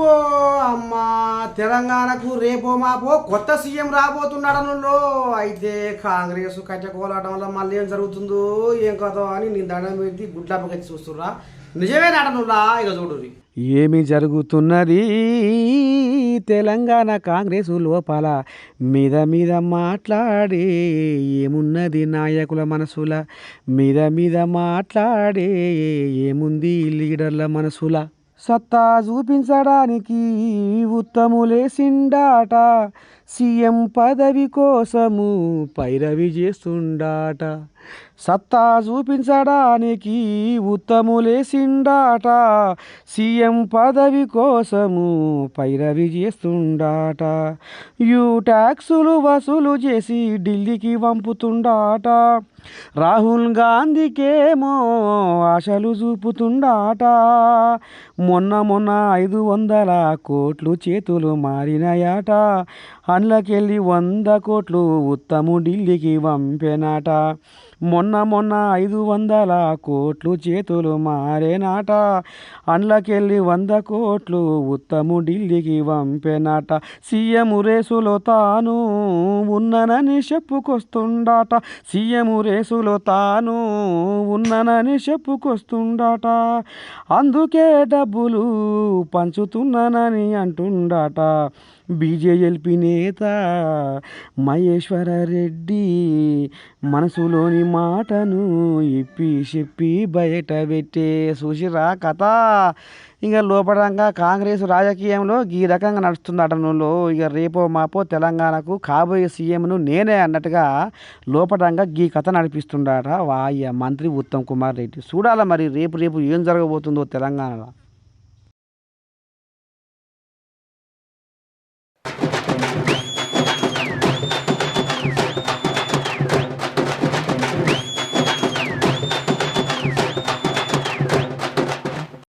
ఓ అమ్మా తెలంగాణకు రేపో మాపో కొత్త సీఎం రాబోతున్నాడనులో అయితే కాంగ్రెస్ కట్టకోలాటం వల్ల మళ్ళీ ఏం జరుగుతుందో ఏం కథ అని నేను దండం పెట్టి గుడ్లప్పకి చూస్తుర్రా. నిజమే నాటనులా ఇక చూడుర్రి. ఏమి జరుగుతున్నది? తెలంగాణ కాంగ్రెస్ లోపల మీద మీద మాట్లాడే ఏమున్నది నాయకుల మనసుల? మీద మీద మాట్లాడే ఏముంది లీడర్ల మనసుల? సత్తా చూపించడానికి ఉత్తములేసిండాట. సీఎం పదవి కోసము పైరవి చేస్తుండాట. సత్తా చూపించడానికి ఉత్తములేసిండాట. సీఎం పదవి కోసము పైరవి చేస్తుండాట. యూ ట్యాక్సులు వసూలు చేసి ఢిల్లీకి పంపుతుండాట. రాహుల్ గాంధీకేమో ఆశలు చూపుతుండాట. మొన్న మొన్న ఐదు వందల కోట్లు చేతులు మారినాయట. అందులోకెళ్ళి వంద కోట్లు ఉత్తము ఢిల్లీకి పంపెనాట. మొన్న మొన్న ఐదు వందల కోట్లు చేతులు మారేనాట. అందులోకెళ్ళి వంద కోట్లు ఉత్తము ఢిల్లీకి వంపెనాట. సీఎం రేసులో తాను ఉన్ననని చెప్పుకొస్తుండాట. సీఎం రేసులో తాను ఉన్ననని చెప్పుకొస్తుండాట. అందుకే డబ్బులు పంచుతున్నానని అంటుండాట. బీజేఎల్పీ నేత మహేశ్వర రెడ్డి మనసులోని మాటను ఇప్పి చెప్పి బయట పెట్టే చూసిరా కథ. ఇక లోపడంగా కాంగ్రెస్ రాజకీయంలో ఈ రకంగా నడుస్తుంది అటనులో ఇక రేపో మాపో తెలంగాణకు కాబోయే సీఎంను నేనే అన్నట్టుగా లోపడంగా ఈ కథ నడిపిస్తుండట వాయ మంత్రి ఉత్తమ్ కుమార్ రెడ్డి. చూడాల మరి రేపు రేపు ఏం జరగబోతుందో తెలంగాణలో.